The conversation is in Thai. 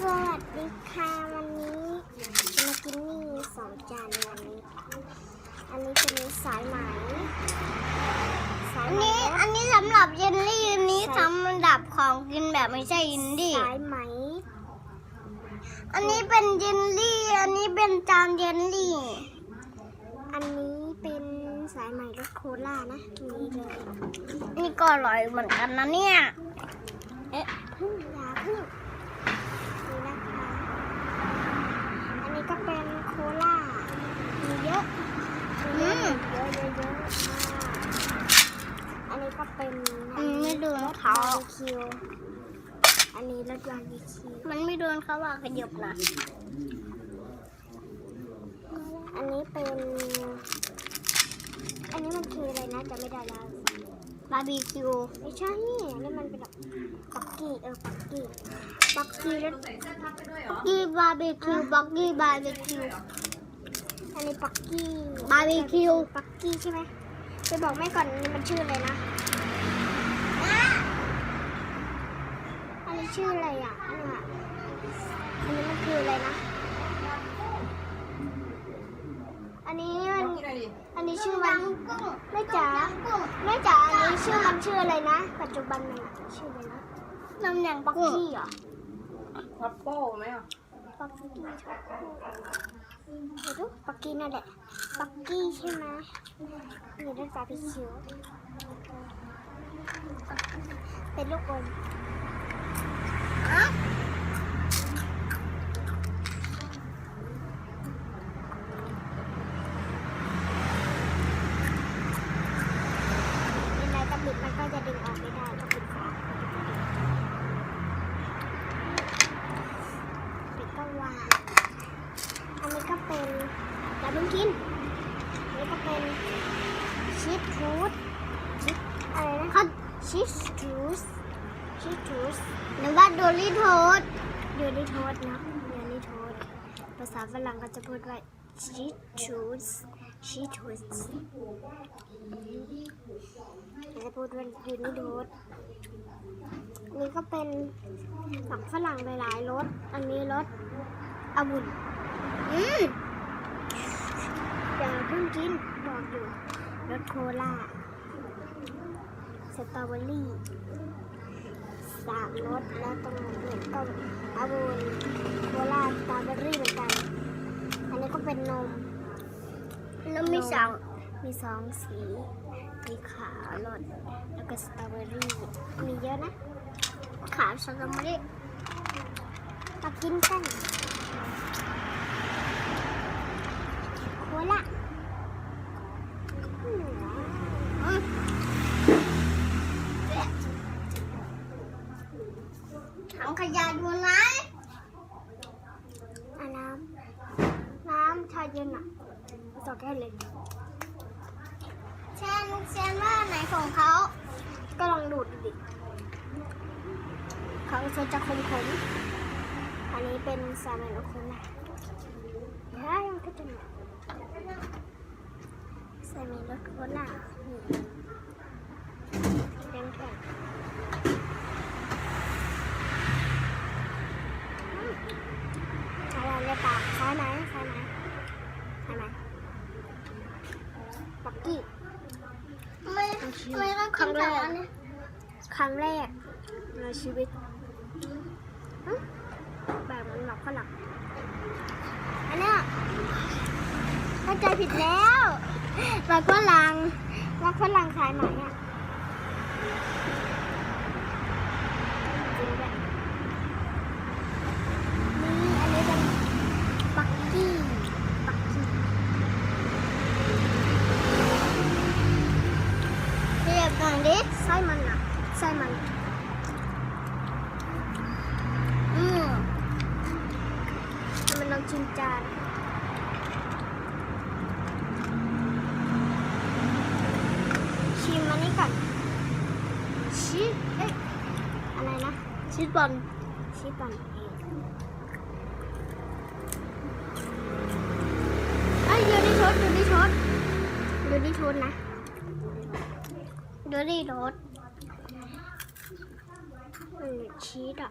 สวัสดีค่ะวันนี้จะมากินนี่สองจานวันนี้ อันนี้จะมีสายไหมสายอันไหมนี้อันนี้สำหรับเยลลี่อันนี้สำหรับของกินแบบไม่ใช่อินดี้ สายไหมอันนี้เป็นเยลลี่ อันนี้เป็นจานเยลลี่ อันนี้เป็นสายไหมรสโคล่านะนี่เลยนี่ก็อร่อยเหมือนกันนะเนี่ย เอ๊ะพึ่งอยาพึ่งนี่นะคะ อันนี้ก็เป็นโคล่ามีเยอะมีเยอะเยอะเยอะเยอะมากอันนี้ก็เป็น อืมไม่โดนเขา บาร์บี คิว อันนี้รสบาร์บีคิว มันไม่โดนเขาว่าขยับนะ อันนี้เป็น อันนี้มันคืออะไรนะจะไม่ได้แล้วบาร์บีคิวไม่ใช่อันนี้มันเป็นแบบปักกี้เออปักกี้ปักกี้รสกี้บาร์บีคิวบักกี้บาร์บีคิวอันนี้ปักกี้บาร์บีคิวปักกี้ใช่ไหมไปบอกแม่ก่อนนี่มันชื่ออะไรนะอันนี้ ชื่ออะไรอะเนี่ยอันนี้มันคืออะไรนะ อันนี้มันอันนี้ชื่อมันแม่จ๋าแม่จ๋าอันนี้ชื่อมันชื่ออะไรนะ ปัจจุบันมันอะชื่ออะไรนะน้ำยางปักกุ้งกี้เหรอทับโป้ไหมอะปักกี้เดี๋ยวดูปักกี้นั่นแหละปักกี้ใช่ไหมนี่รสบาร์บีคิวเป็นลูกอม อะ เป็นไรกระบิดมันก็จะดึงออกไม่ได้ต้องปิดฝาปิดก็วางอันนี้ก็เป็นอย่าเพิ่ง กินอันนี้ก็เป็นชีสทูสชีสอะไรนะเขาชีสทูสชีสทูสหรือว่าโดริโทสเดี๋ยวนี้โทษนะเดี๋ยวนี้โทษภาษาฝรั่งก็จะพูดว่าชีสทูสชีสทูสจะพูดว่าเดี๋ยวนี้โทษนี่ก็เป็นผักฝรั่งหลายๆรส อันนี้รสองุ่นอืมอย่า เพิ่งกินบอกอยู่รสโคลาสตรอเบอรี่สามรสแล้วตรงนั้นเนี่ยก็องุ่นโคลาสตรอเบอรี่เหมือนกัน อันนี้ก็เป็นนมแล้วมีสองมีสองสีมีขาวรสแล้วก็สตรอเบอรี่มีเยอะนะ ขาวสตรอเบอรี่มากินกันโคลาอืม อืมถังขยะอยู่ไหน อะน้ำ น้ำชา เย็นอะต่อแก้วเลยเช่นเช่นว่าไหนของเขา ก็ลองดูดดูดิเขาจะจะคมขมๆอันนี้เป็นซาเมนโอโคนะเฮ้ยมันก็จะเนี่ยซาเมนโอโคนะนี่แข็งแข็งอืมอะไรในปากซ้ายไหนซ้ายไหนซ้ายไหนปักกี้ ไม่ไม่ต้อ งแรก ครั้งแรกในชีวิตแบบมันหลอกฝรั่งอันเนี้ยเข้าใจผิดแล้วหลอกฝรั่งหลอกฝรั่งขายไหมอะจริงด้วยนี่อันนี้เป็นปักกี้ปักกี้ เรียบหน่อยดิไส้มันอะไส้มันอืมมันลองชิมจานชิมอันนี้ก่อนชีสเอ๊ะอะไรนะชีสบอลชีสบอนเองเอ้ยเดี๋ยวนี้โทษเดี๋ยวนี้โทษเดี๋ยวนี้โทษนะ เดริโทสชีสอะ